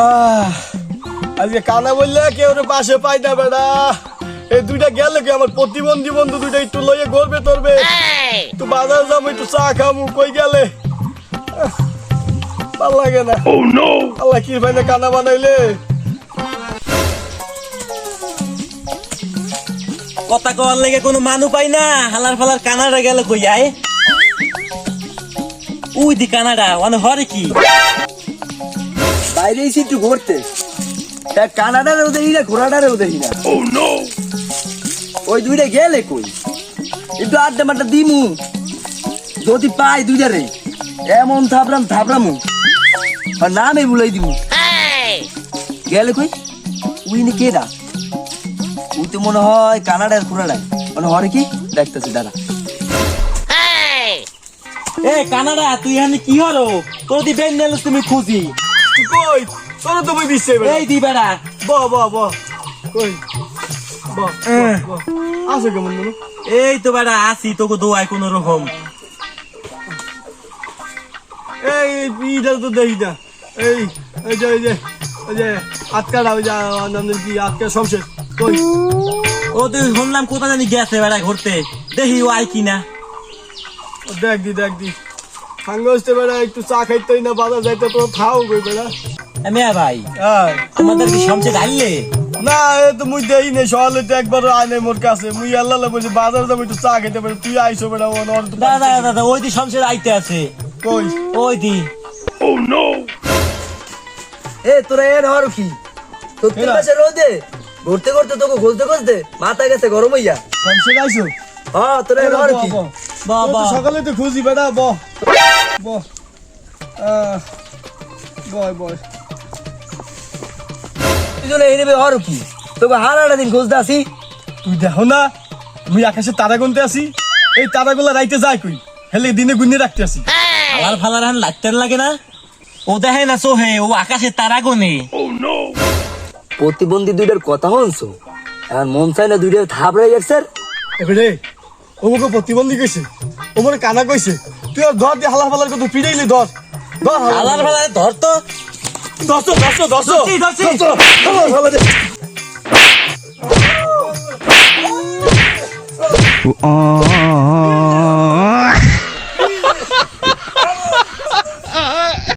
আহ, আজকে কানা বললে কেউ পাশে পাই না বেড়া এই দুইটা গেল কি আমার প্রতিবন্ধী বন্ধু দুইটা একটু লইয়ে গড়বে তরবে তো বাজার যাব একটু চা খামু কই গেলে? ভালো লাগে না। আল্লাহ কি ভাই কানা বানাইলে? কথা কওয়ার লেগে কোনো মানু পাই না হালার ফালার কানাডা গেল কই আয় উই দি কানাডা মানে হরে কি? বাইরে এসে একটু ঘুরতে। তা কানাডারেও দেখি না ঘোড়াটারেও দেখি না। ওই দুইটা গেলে কই? একটু আড্ডা মাড্ডা দিমু। যদি পাই দুইটারে। এমন থাপড়াম থাপড়ামু। আর নামে বুলাই দিমু। গেলে কই? উই নি কেডা? উই তো মনে হয় কানাডার ঘোড়াটায় মানে হরে কি দেখতেছি দাদা এ কানাডা তুই এখানে কি হলো? তোর দি বেন নেলস তুমি খুঁজি। কই? তোর তো এই দি বেড়া ব ব ব। কই? ব ব, ব। আছে কেমন মনে? এই তো বেড়া আসি তোকে দোয়াই কোন রকম। এই পিঠা তো দেখি না। এই এই যে এই যে ওই যে আটকাটা ওই যে আমাদের কি আটকা সবশেষ কই? ও তুই শুনলাম কোথা জানি গেছে বেড়া ঘুরতে। দেখি ও আই কিনা। দেখ দি দেখ দি। সাঙ্গে বেড়া একটু চা খাইতেই না বাজার যাইতে তো খাও কই বেড়া। মিয়া ভাই হ্যাঁ। আমাদের কি সমসে ডাইলে না এ তো মুই দেই নেই সকালে তো একবার আনে মোর কাছে মুই আল্লাহ বলছি বাজার যাব একটু চা খেতে পারে তুই আইসো বেড়া ও নর তো দাদা ওই দি সমসে আইতে আছে। কই? ওই দি এ তোরা এর হর কি? সত্যি এরা? পাশে রোদে ঘুরতে ঘুরতে তোকে খুঁজতে খুঁজতে মাথা গেছে গরম হইয়া। সমস্যা আইসো হ্যাঁ তোরা এর হর কি বা বা সকালে তো খুঁজি বেড়া ব। আহ, বয় বয় দুজনে এই নেবে হর কি? তোকে হারাটা দিন খুঁজতে আসি। তুই দেখো না মুই আকাশে তারা গুনতে আসি। এই তারাগুলা রাইতে যায় কই? হেলে দিনে গুনে রাখতে আসি। ফালার ফালার হান লাগতে লাগে না। ও দেখে না সোহে ও আকাশে তারা গনে। প্রতিবন্ধী দুইটার কথা হনছো আর মন চাই না দুইটা থাপড়াই যাচ্ছে এবারে ওমকে প্রতিবন্ধী কইছে। ওমরে কানা কইছে। তুই ধর দিয়ে হালার ফালার কত পিড়াইলি ধর। ধর হালার ফালার ধর তো। দশ দশ দশ ধরছি, ধরছি। হালা দে Oh